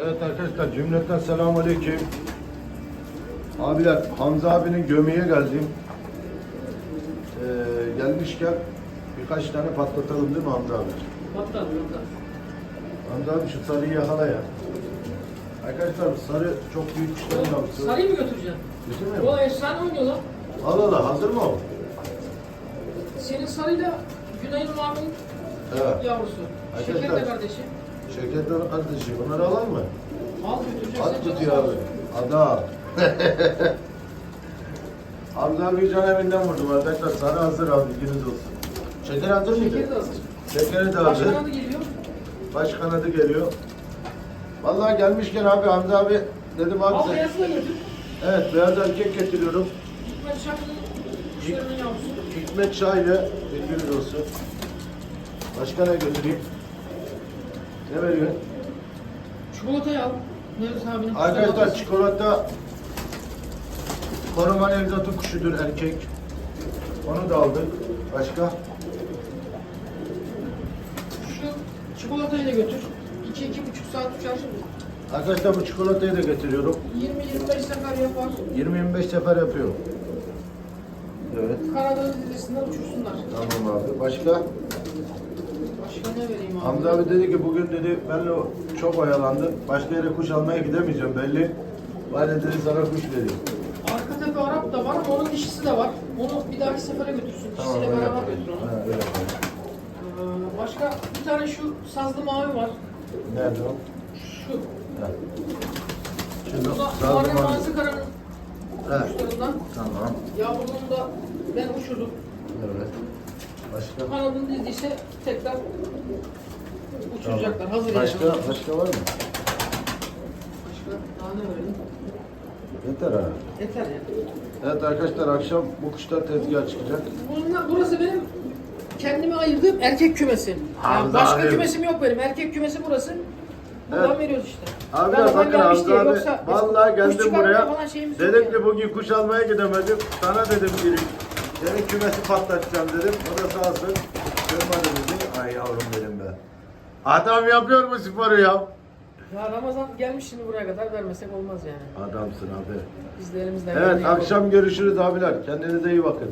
Evet arkadaşlar cümleten selamun aleyküm. Abiler Hamza abinin gömeğe geldim. Ee, gelmişken birkaç tane patlatalım değil mi Hamza abi? Patlar patlar. Hamza abi şu sarıyı yakala ya. Arkadaşlar sarı çok büyük kuşların yavrusu. Sarıyı mı götüreceksin? Götürmüyor O mu? efsane oynuyor lan. Al al al, hazır mı o? Senin sarıyla Güney'in Mavi'nin Evet. yavrusu. Şeker de Arkadaşlar. kardeşi. Şekerden kardeşi bunları alalım mı? Al götüreceksin. At tutuyor abi. Adam. Hamza abi can evinden vurdum arkadaşlar. Sarı hazır abi bilginiz olsun. Şeker hazır mıydı? Şekeri de hazır. Şekeri de hazır. Başkan adı geliyor. Baş kanadı geliyor. Vallahi gelmişken abi Hamza abi dedim abi Al sen- beyazı da götür. Evet beyaz erkek getiriyorum. Hikmet Şakir'in kuşlarının yavrusu. Hikmet çaylı bilginiz olsun. Başka ne götüreyim? Ne veriyorsun? Çikolatayı al. Nevzat abinin Arkadaşlar çikolatası. çikolata Koruman evlatı kuşudur erkek. Onu da aldık. Başka? Şu çikolatayı da götür. 2-2,5 saat uçar. Arkadaşlar bu çikolatayı da getiriyorum. 20-25 sefer yapar. 20-25 sefer yapıyorum. Evet. Karadeniz dizisinden uçursunlar. Tamam abi. Başka? Başka ne vereyim abi? Hamza abi dedi ki bugün dedi benle çok oyalandı. Başka yere kuş almaya gidemeyeceğim belli. Bari dedi sana kuş vereyim. Arka tepe Arap da var ama onun dişisi de var. Onu bir dahaki sefere götürsün. Tamam Dişisiyle öyle beraber götür onu. Ha, öyle. Ee, başka bir tane şu sazlı mavi var. Nerede o? Şu. Ha. Şimdi Bu da Muharrem zaman. Mazi Kara'nın Evet. kuşlarından. Tamam. Yavruluğunu da ben uçurdum. Evet. Başka? Kanadını dizdiyse tekrar uçuracaklar. Tamam. Hazır Başka, yani. başka var mı? Başka daha ne verelim? Yeter ha. Yeter ya. Evet arkadaşlar akşam bu kuşlar tezgaha çıkacak. Bunlar, burası benim kendime ayırdığım erkek kümesi. Yani başka abi. kümesim yok benim. Erkek kümesi burası. Buradan Evet. veriyoruz işte. Abi Ben bakın Hamza abi yoksa vallahi geldim buraya. Dedim ki bugün kuş almaya gidemedim. Sana dedim bir senin kümesi patlatacağım dedim. O da sağ olsun. Kırmadı bizi. Ay yavrum benim be. Adam yapıyor mu sporu ya? Ya Ramazan gelmiş şimdi buraya kadar vermesek olmaz yani. Adamsın abi. Biz de elimizden Evet yapalım. akşam görüşürüz abiler. Kendinize iyi bakın.